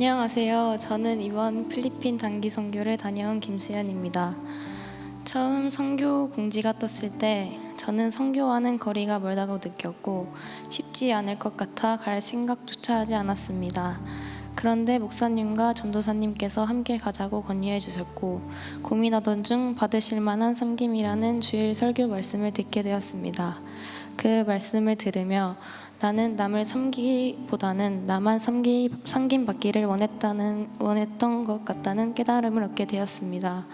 안녕하세요. 저는 이번 필리핀 단기 선교를 다녀온 김수연입니다. 처음 선교 공지가 떴을 때 저는 선교와는 거리가 멀다고 느꼈고 쉽지 않을 것 같아 갈 생각조차 하지 않았습니다. 그런데 목사님과 전도사님께서 함께 가자고 권유해 주셨고 고민하던 중 받으실 만한 섬김이라는 주일 설교 말씀을 듣게 되었습니다. 그 말씀을 들으며 나는 남을 섬기기보다는 나만 섬기, 섬김 받기를 원했다는, 원했던 것 같다는 깨달음을 얻게 되었습니다.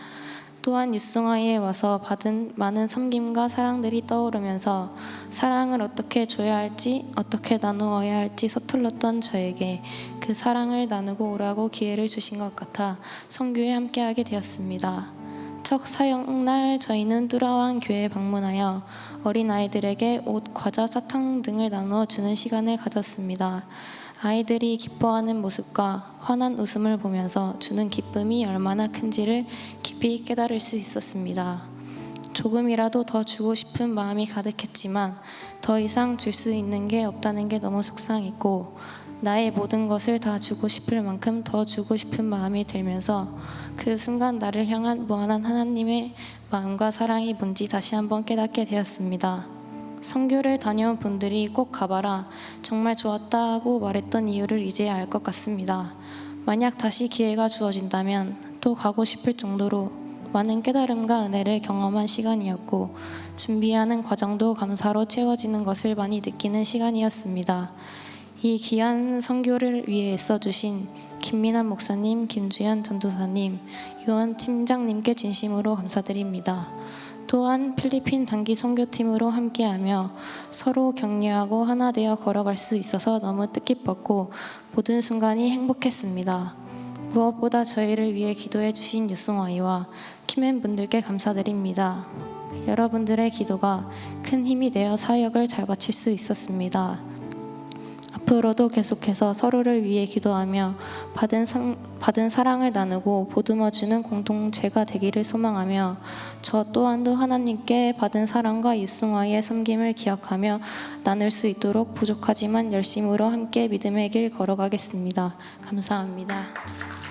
또한 유승화에 와서 받은 많은 섬김과 사랑들이 떠오르면서 사랑을 어떻게 줘야 할지 어떻게 나누어야 할지 서툴렀던 저에게 그 사랑을 나누고 오라고 기회를 주신 것 같아 선교에 함께하게 되었습니다. 첫 사역날 저희는 뚜라왕 교회에 방문하여 어린 아이들에게 옷, 과자, 사탕 등을 나누어 주는 시간을 가졌습니다. 아이들이 기뻐하는 모습과 환한 웃음을 보면서 주는 기쁨이 얼마나 큰지를 깊이 깨달을 수 있었습니다. 조금이라도 더 주고 싶은 마음이 가득했지만 더 이상 줄 수 있는 게 없다는 게 너무 속상했고 나의 모든 것을 다 주고 싶을 만큼 더 주고 싶은 마음이 들면서 그 순간 나를 향한 무한한 하나님의 마음과 사랑이 뭔지 다시 한번 깨닫게 되었습니다. 선교를 다녀온 분들이 꼭 가봐라 정말 좋았다 하고 말했던 이유를 이제야 알것 같습니다. 만약 다시 기회가 주어진다면 또 가고 싶을 정도로 많은 깨달음과 은혜를 경험한 시간이었고 준비하는 과정도 감사로 채워지는 것을 많이 느끼는 시간이었습니다. 이 귀한 선교를 위해 애써주신 김민환 목사님, 김주현 전도사님, 요한 팀장님께 진심으로 감사드립니다. 또한 필리핀 단기 선교팀으로 함께하며 서로 격려하고 하나 되어 걸어갈 수 있어서 너무 뜻깊었고 모든 순간이 행복했습니다. 무엇보다 저희를 위해 기도해 주신 유승아이와 키맨 분들께 감사드립니다. 여러분들의 기도가 큰 힘이 되어 사역을 잘 마칠 수 있었습니다. 앞으로도 계속해서 서로를 위해 기도하며 받은, 상, 받은 사랑을 나누고 보듬어주는 공동체가 되기를 소망하며 저 또한도 하나님께 받은 사랑과 유승화의 섬김을 기억하며 나눌 수 있도록 부족하지만 열심으로 함께 믿음의 길 걸어가겠습니다. 감사합니다.